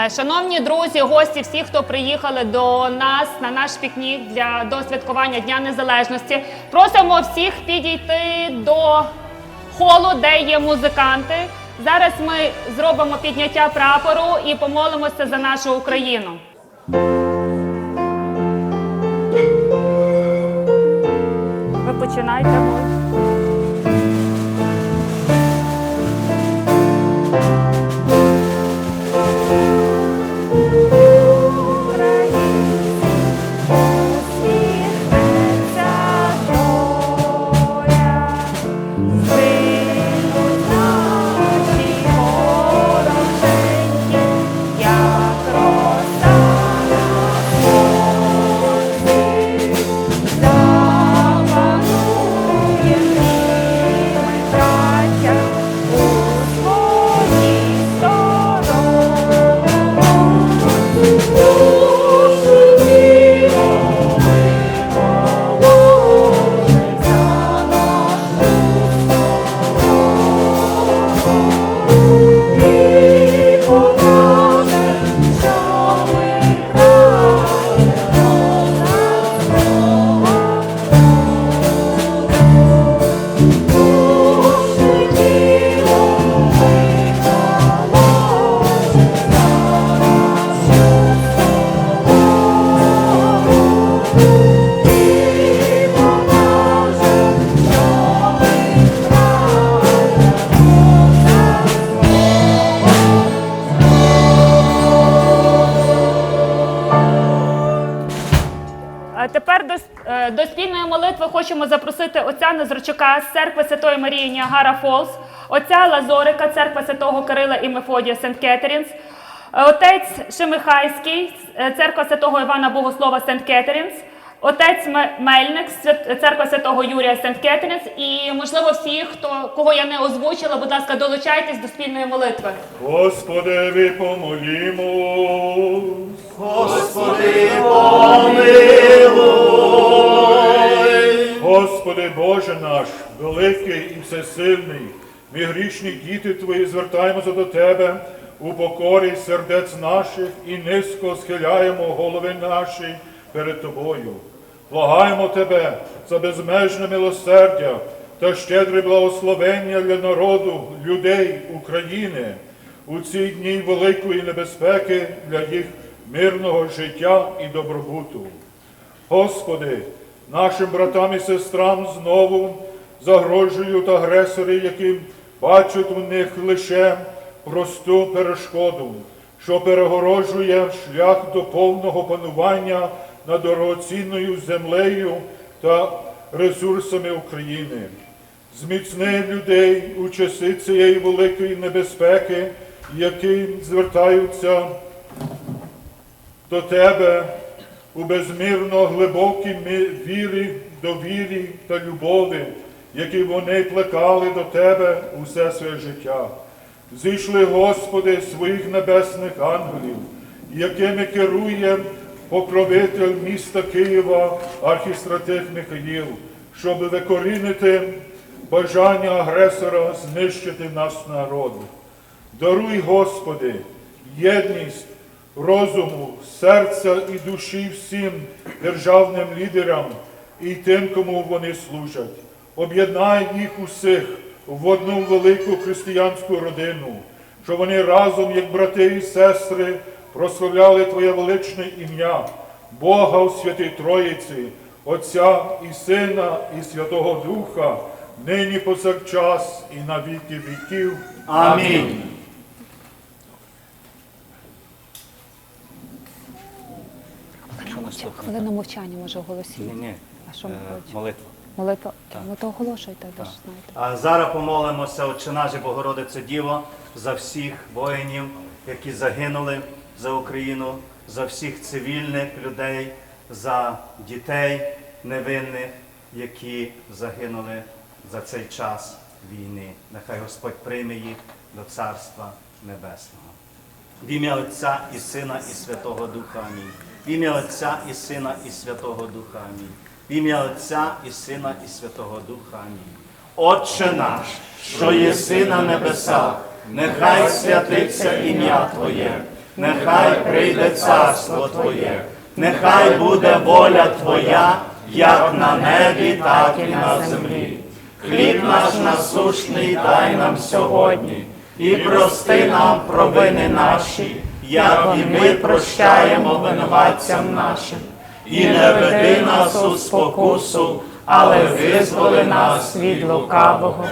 Е, Шановні друзі, гості, всі, хто приїхали до нас на наш пікнік для до святкування Дня Незалежності, просимо всіх підійти до холу, де є музиканти. Зараз ми зробимо підняття прапору і помолимося за нашу Україну. Ви починайте. Хочемо запросити отця Незрачука з церкви Святої Марії Ніагара Фолс, отця Лазорика, церква Святого Кирила і Мефодія Сент Кетерінс, отець Шемихайський, церква Святого Івана Богослова Сент Кетерінс, отець Мельник, церква Святого Юрія Сент Кетерінс і, можливо, всі, хто, кого я не озвучила, будь ласка, долучайтесь до спільної молитви. Господи, помолімось. Господи, помилуй. Господи Боже наш, великий і всесильний, ми грішні діти Твої звертаємося до Тебе у покорі сердець наших і низько схиляємо голови наші перед Тобою. Благаємо Тебе за безмежне милосердя та щедре благословення для народу, людей України у ці дні великої небезпеки для їх мирного життя і добробуту. Господи, нашим братам і сестрам знову загрожують агресори, які бачать у них лише просту перешкоду, що перегорожує шлях до повного панування над дорогоцінною землею та ресурсами України. Зміцни людей у часи цієї великої небезпеки, які звертаються до Тебе у безмірно глибокій вірі, довірі та любові, які вони плекали до Тебе усе своє життя. Зійшли, Господи, своїх небесних ангелів, якими керує покровитель міста Києва, архістратих Михаїл, щоб викорінити бажання агресора знищити наш народ. Даруй, Господи, єдність розуму, серця і душі всім державним лідерам і тим, кому вони служать. Об'єднай їх усіх в одну велику християнську родину, щоб вони разом, як брати і сестри, прославляли Твоє величне ім'я, Бога у святій Троїці, Отця і Сина, і Святого Духа, нині повсякчас і на віки віків. Амінь. Хвилина мовчання може Ні, оголосити. ні. А що ми Е, хочемо? Молитва. Молитва. Так. Ну то оголошуйте, ви ж знаєте. А зараз помолимося, Отче наш і Богородице Діво, за всіх воїнів, які загинули за Україну, за всіх цивільних людей, за дітей невинних, які загинули за цей час війни. Нехай Господь прийме їх до Царства Небесного. В ім'я Отця і Сина, і Святого Духа. Амінь. В ім'я Отця і Сина, і Святого Духа. Амінь. Ім'я Отця і Сина, і Святого Духа. Амінь. Отче наш, що єси на небесах, нехай святиться ім'я Твоє, нехай прийде царство Твоє, нехай буде воля Твоя, як на небі, так і на землі. Хліб наш насущний дай нам сьогодні, і прости нам провини наші, як і ми прощаємо винуватцям нашим. І не веди нас у спокусу, але визволи нас від лукавого.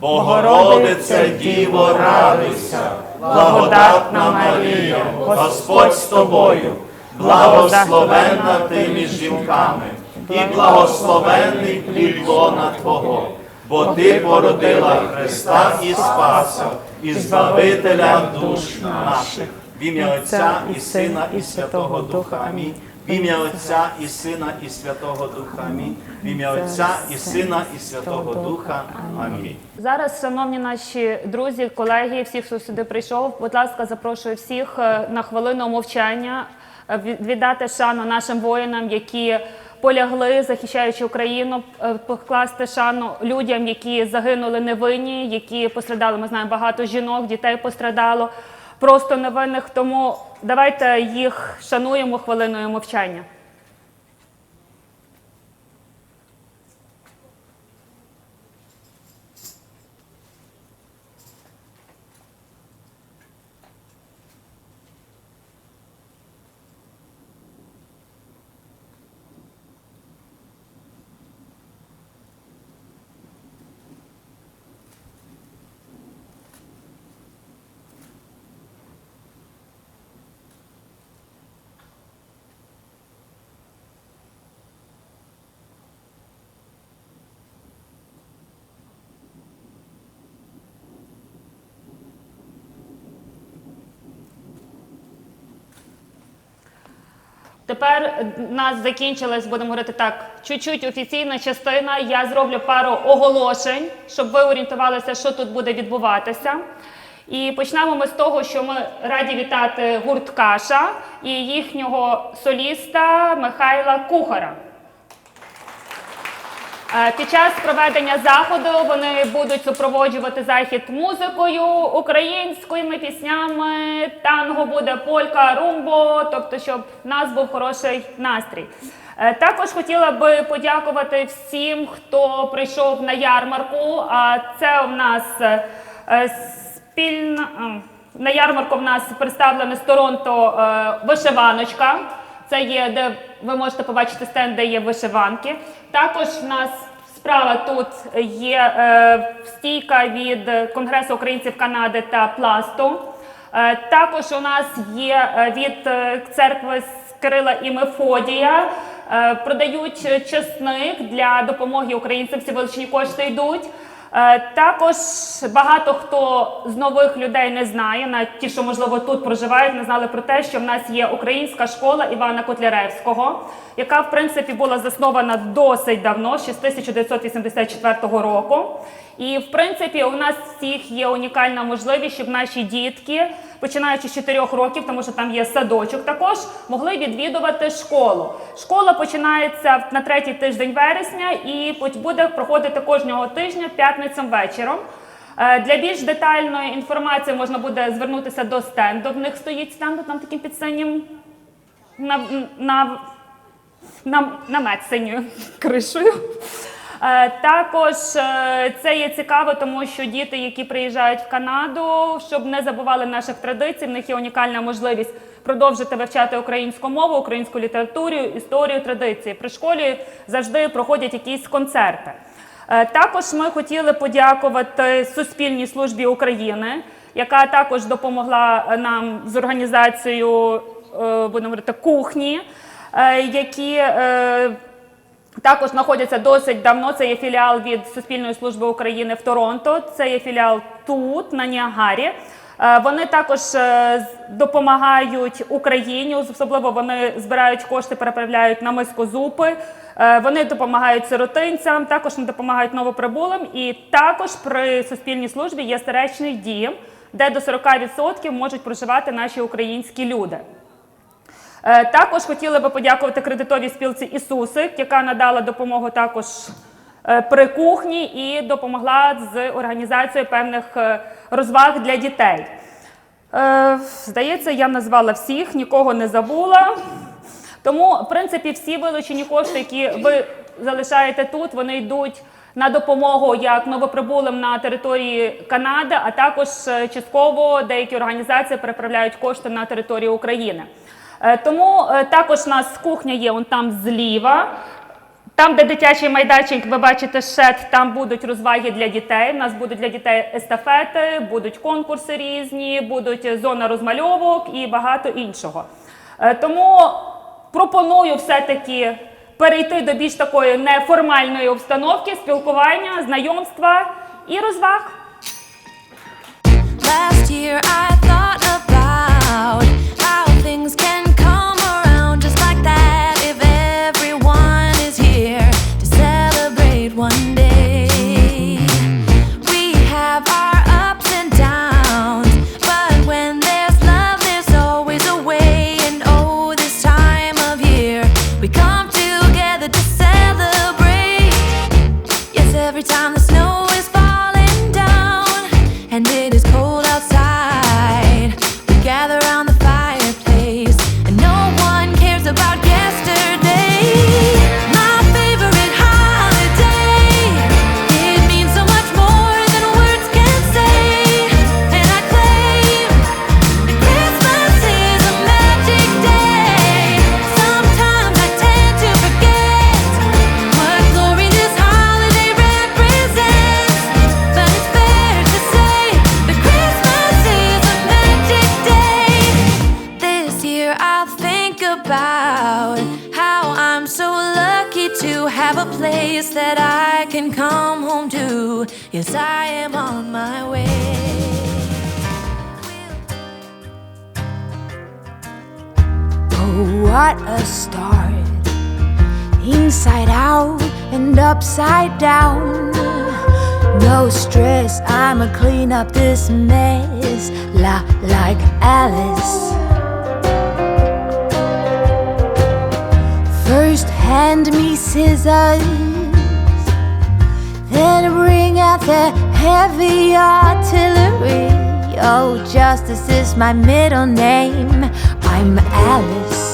Богородице Діво, радуйся, благодатна Марія, Господь з тобою, благословенна ти між жінками, і благословенний плід лона Твого, бо ти породила Христа і Спаса, і Збавителя душ наших. В ім'я Отця і Сина, і Святого Духа. Амінь. В ім'я Отця і Сина, і Святого Духа. Амінь. В ім'я Отця і Сина, і Святого Духа. Амінь. Зараз, шановні наші друзі, колеги, всі, хто сюди прийшов, будь ласка, запрошую всіх е, на хвилину мовчання е, віддати шану нашим воїнам, які полягли, захищаючи Україну, е, покласти шану людям, які загинули невинні, які пострадали. Ми знаємо багато жінок, дітей пострадало, просто невинних. Тому давайте їх шануємо хвилиною мовчання. Тепер у нас закінчилась, будемо говорити так, чуть-чуть офіційна частина. Я зроблю пару оголошень, щоб ви орієнтувалися, що тут буде відбуватися. І почнемо ми з того, що ми раді вітати гурт Каша і їхнього соліста Михайла Кухара. Е, Під час проведення заходу вони будуть супроводжувати захід музикою, українськими піснями, танго буде полька, румбо, тобто, щоб в нас був хороший настрій. Е, Також хотіла би подякувати всім, хто прийшов на ярмарку. А це у нас е, спільна на ярмарку. В нас представлена з Торонто вишиваночка. Це є, де ви можете побачити стенд, де є вишиванки. Також в нас справа тут є е, стійка від Конгресу українців Канади та Пласту. Е, також у нас є е, від церкви Кирила і Мефодія. Продають чесник для допомоги українцям. Всі величні кошти йдуть. Е, Також багато хто з нових людей не знає, навіть ті, що можливо тут проживають, не знали про те, що в нас є українська школа Івана Котляревського, яка в принципі була заснована досить давно, ще з 1984 року. І в принципі у нас всіх є унікальна можливість, щоб наші дітки, починаючи з 4 років, тому що там є садочок, також могли відвідувати школу. Школа починається на третій тиждень вересня і буде проходити кожного тижня п'ятницям вечором. Е, Для більш детальної інформації можна буде звернутися до стенду. В них стоїть стенд там таким під синім на, на, на, намет синьою кришею. Е, Також е, це є цікаво, тому що діти, які приїжджають в Канаду, щоб не забували наших традицій, в них є унікальна можливість продовжити вивчати українську мову, українську літературу, історію, традиції. При школі завжди проходять якісь концерти. Е, Також ми хотіли подякувати Суспільній службі України, яка також допомогла нам з організацією, будемо говорити, кухні, які також знаходяться досить давно. Це є філіал від Суспільної служби України в Торонто. Це є філіал тут, на Ніагарі. Е, Вони також е, допомагають Україні, особливо вони збирають кошти, переправляють на миску зупи. Е, Вони допомагають сиротинцям, також допомагають новоприбулим. І також при суспільній службі є старечний дім, де до 40% можуть проживати наші українські люди. Е, Також хотіли би подякувати кредитовій спілці Ісусик, яка надала допомогу також е, при кухні і допомогла з організацією певних е, розваг для дітей. Здається, я назвала всіх, нікого не забула. Тому, в принципі, всі вилучені кошти, які ви залишаєте тут, вони йдуть на допомогу як новоприбулим на території Канади, а також частково деякі організації переправляють кошти на територію України. Е, Тому е, також у нас кухня є он там зліва. Там, де дитячий майданчик, ви бачите шет, там будуть розваги для дітей. У нас будуть для дітей естафети, будуть конкурси різні, будуть зона розмальовок і багато іншого. Е, Тому пропоную все-таки перейти до більш такої неформальної обстановки, спілкування, знайомства і розваг. What a start! Inside out and upside down. No stress, I'ma clean up this mess. La, like Alice. First, hand me scissors. Then bring out the heavy artillery. Oh, justice is my middle name. I'm Alice.